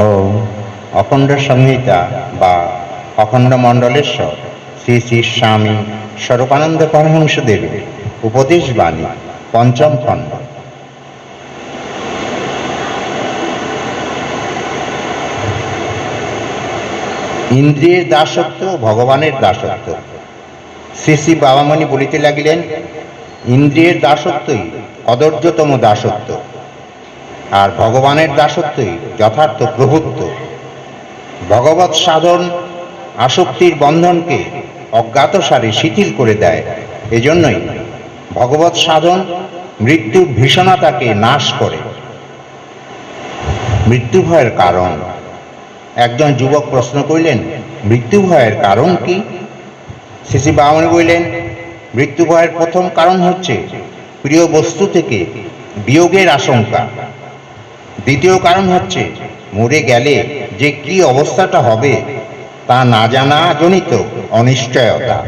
ও অখণ্ড সংহিতা বা অখণ্ড মণ্ডলেশ্বর শ্রী শ্রী স্বামী স্বরূপানন্দ পরমহংসদেব উপদেশ বাণী পঞ্চম খণ্ড। ইন্দ্রিয়ের দাসত্ব, ভগবানের দাসত্ব। শ্রী শ্রী বাবামণি বলিতে লাগিলেন, ইন্দ্রিয়ের দাসত্বই অদর্যতম দাসত্ব। আর ভগবানের দাসত্বই যথার্থ প্রভুত্ব। ভগবৎ সাধন আসক্তির বন্ধনকে অজ্ঞাতসারে শিথিল করে দেয়। এজন্যই ভগবৎ সাধন মৃত্যুর ভীষণতাকে নাশ করে। মৃত্যু ভয়ের কারণ। একজন যুবক প্রশ্ন করিলেন, মৃত্যু ভয়ের কারণ কি? শ্রী বামন বললেন, মৃত্যু ভয়ের প্রথম কারণ হচ্ছে প্রিয় বস্তু থেকে বিয়োগের আশঙ্কা। দ্বিতীয় কারণ হচ্ছে মরে গেলে যে কি অবস্থাটা হবে তা না জানা জনিত অনিশ্চয়তা।